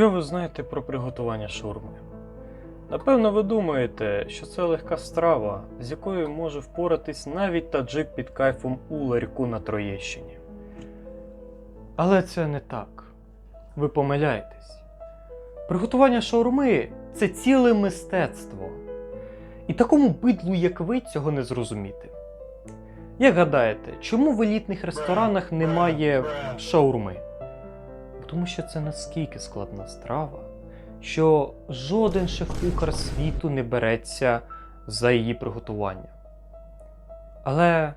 Що ви знаєте про приготування шаурми? Напевно, ви думаєте, що це легка страва, з якою може впоратись навіть таджик під кайфом у ларьку на Троєщині. Але це не так. Ви помиляєтесь. Приготування шаурми це ціле мистецтво. І такому бидлу, як ви, цього не зрозуміти. Як гадаєте, чому в елітних ресторанах немає шаурми? Тому що це наскільки складна страва, що жоден шеф-кухар світу не береться за її приготування. Але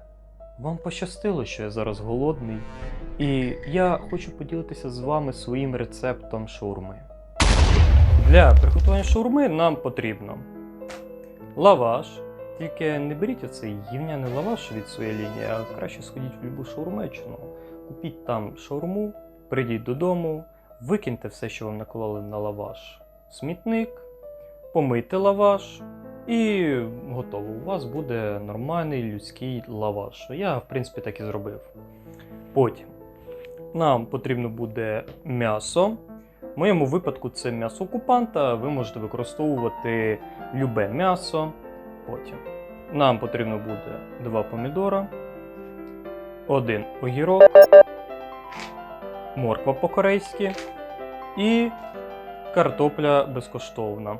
вам пощастило, що я зараз голодний, і я хочу поділитися з вами своїм рецептом шаурми. Для приготування шаурми нам потрібно лаваш. Тільки не беріть оцей гівняний лаваш від своєї лінії, а краще сходіть в любу шаурмечину, купіть там шаурму, прийдіть додому, викиньте все, що вам наклали на лаваш, смітник, помийте лаваш і готово. У вас буде нормальний людський лаваш. Я, в принципі, так і зробив. Потім нам потрібно буде м'ясо. В моєму випадку це м'ясо окупанта, ви можете використовувати любе м'ясо. Потім нам потрібно буде два помідора, один огірок, морква по-корейськи і картопля безкоштовна.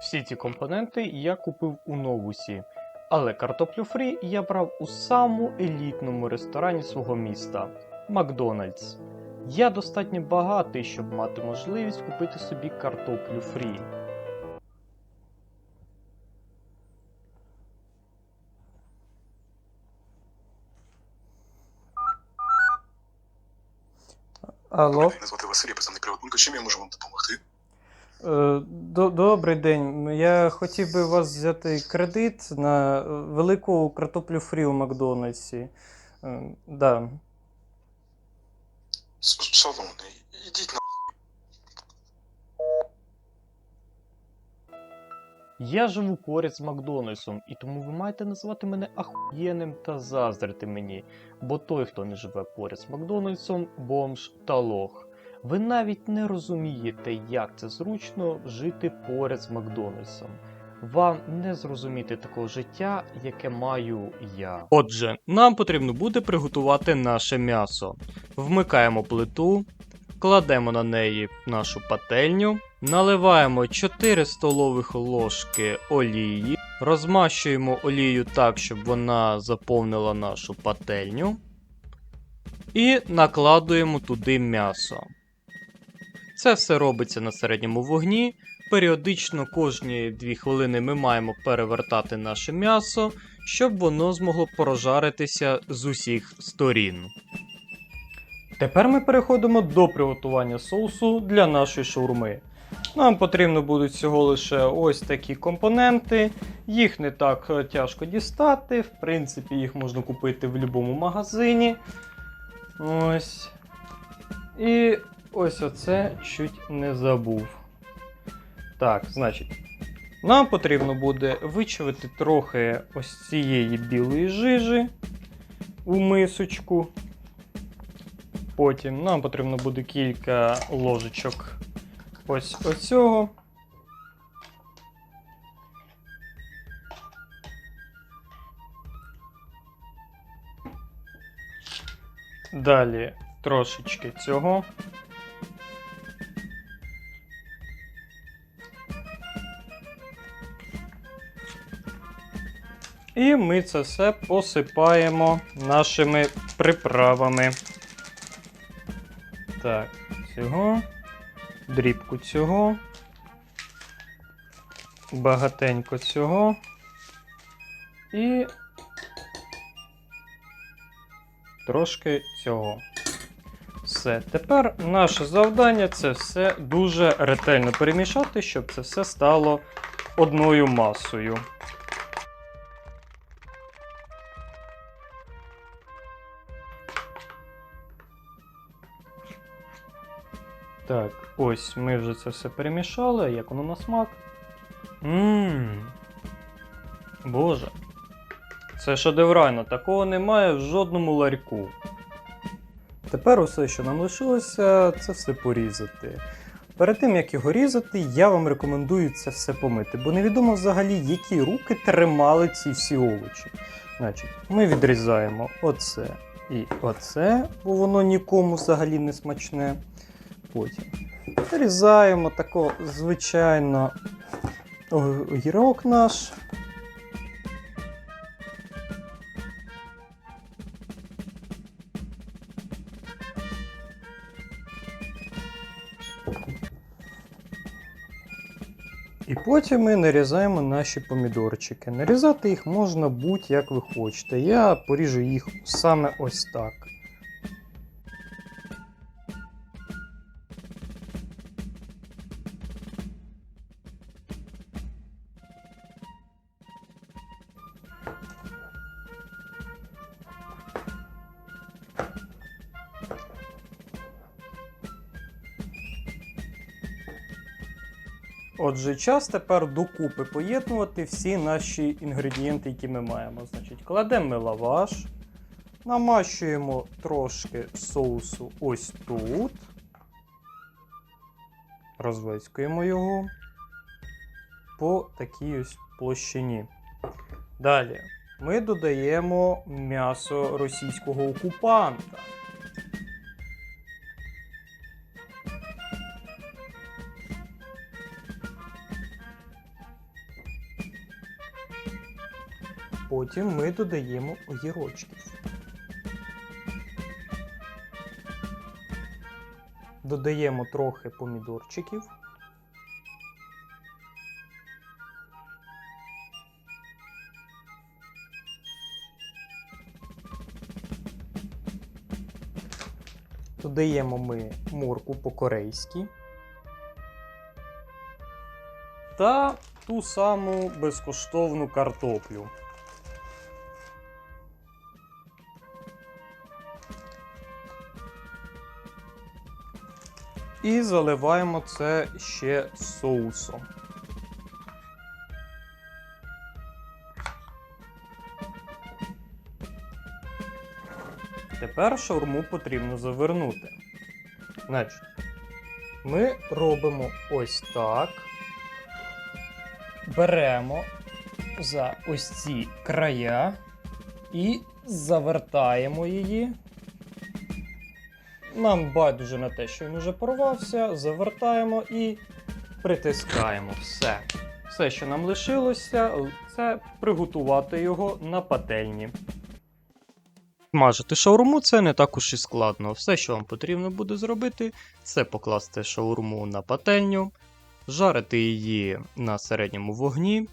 Всі ці компоненти я купив у новусі, але картоплю фрі я брав у самому елітному ресторані свого міста Макдональдс. Я достатньо багатий, щоб мати можливість купити собі картоплю фрі. Алло, Мене звати Василь, я представник Приватбанку. Чим я можу вам допомогти? Е, добрий день. Я хотів би у вас взяти кредит на е, велику картоплю фрі у Макдональдсі. Е, Да. Шановний, ідіть на. Я живу поряд з Макдональдсом, і тому ви маєте називати мене ахуєнним та заздрити мені, бо той, хто не живе поряд з Макдональдсом, бомж та лох. Ви навіть не розумієте, як це зручно жити поряд з Макдональдсом. Вам не зрозуміти такого життя, яке маю я. Отже, нам потрібно буде приготувати наше м'ясо. Вмикаємо плиту, кладемо на неї нашу пательню, наливаємо 4 столових ложки олії, розмащуємо олію так, щоб вона заповнила нашу пательню, і накладуємо туди м'ясо. Це все робиться на середньому вогні. Періодично кожні 2 хвилини ми маємо перевертати наше м'ясо, щоб воно змогло прожаритися з усіх сторін. Тепер ми переходимо до приготування соусу для нашої шаурми. Нам потрібно будуть всього лише ось такі компоненти. Їх не так е, тяжко дістати. В принципі, їх можна купити в будь-якому магазині. Ось. І ось оце чуть не забув. Так, значить, нам потрібно буде вичавити трохи ось цієї білої жижі у мисочку. Потім нам потрібно буде кілька ложечок ось оцього. Далі трошечки цього. І ми це все посипаємо нашими приправами. Так, цього, дрібку цього, багатенько цього. І трошки цього. Все. Тепер наше завдання це все дуже ретельно перемішати, щоб це все стало одною масою. Так, ось ми вже це все перемішали, як воно на смак. Ммм. Боже. Це шедеврально, такого немає в жодному ларьку. Тепер усе, що нам лишилося, це все порізати. Перед тим як його різати, я вам рекомендую це все помити, бо невідомо взагалі, які руки тримали ці всі овочі. Значить, ми відрізаємо оце і оце, бо воно нікому взагалі не смачне. Потім нарізаємо тако, звичайно, огірок наш. І потім ми нарізаємо наші помідорчики. Нарізати їх можна будь-як ви хочете. Я поріжу їх саме ось так. Отже, час тепер докупи поєднувати всі наші інгредієнти, які ми маємо. Значить, кладемо лаваш, намащуємо трошки соусу ось тут, розвицькуємо його по такій ось площині. Далі ми додаємо м'ясо російського окупанта. Потім ми додаємо огірочків. Додаємо трохи помідорчиків. Додаємо ми морку по-корейськи. Та ту саму безкоштовну картоплю. І заливаємо це ще соусом. Тепер шаурму потрібно завернути. Значить, ми робимо ось так. Беремо за ось ці края і завертаємо її. Нам байдуже на те, що він уже порвався, завертаємо і притискаємо все. Все, що нам лишилося, це приготувати його на пательні. Смажити шаурму це не так уж і складно. Все, що вам потрібно буде зробити, це покласти шаурму на пательню, жарити її на середньому вогні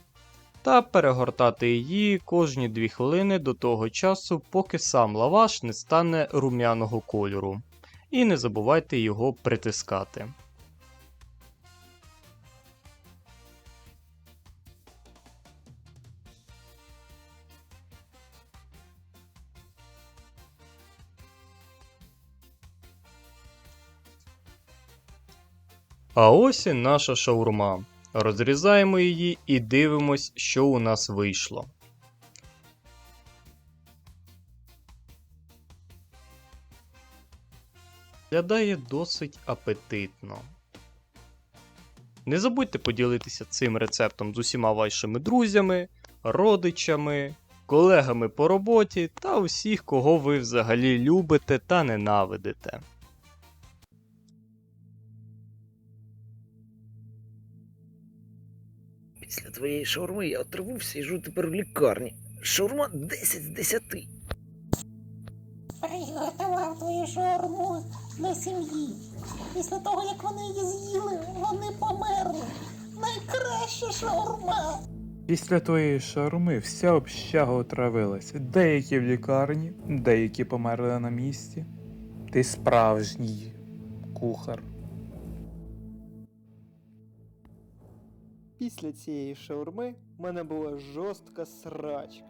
та перегортати її кожні 2 хвилини до того часу, поки сам лаваш не стане рум'яного кольору. І не забувайте його притискати. А ось і наша шаурма. Розрізаємо її і дивимось, що у нас вийшло. Виглядає досить апетитно. Не забудьте поділитися цим рецептом з усіма вашими друзями, родичами, колегами по роботі та усіх, кого ви взагалі любите та ненавидите. Після твоєї шаурми я отривився і живу тепер в лікарні. Шаурма 10 з 10. Приготував твою шаурму для сім'ї. Після того, як вони її з'їли, вони померли. Найкраща шаурма. Після твоєї шаурми вся общага отравилась. Деякі в лікарні, деякі померли на місці. Ти справжній кухар. Після цієї шаурми в мене була жорстка срачка.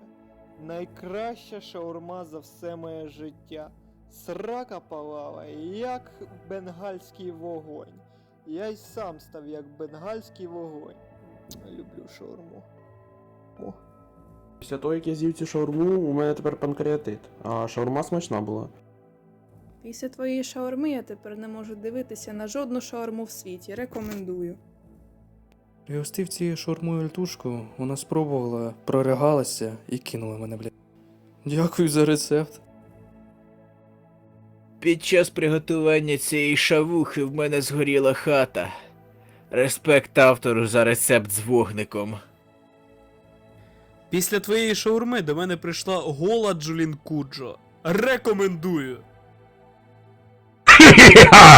Найкраща шаурма за все моє життя. Срака палала, як бенгальський вогонь. Я й сам став як бенгальський вогонь. Люблю шаурму. О. Після того, як я з'їв цю шаурму, у мене тепер панкреатит, а шаурма смачна була. Після твоєї шаурми я тепер не можу дивитися на жодну шаурму в світі. Рекомендую. Пригостив цією шаурмою альтушку, вона спробувала, проригалася і кинула мене, блядь. Дякую за рецепт. Під час приготування цієї шавухи в мене згоріла хата. Респект автору за рецепт з вогником. Після твоєї шаурми до мене прийшла гола Джулін Куджо. Рекомендую!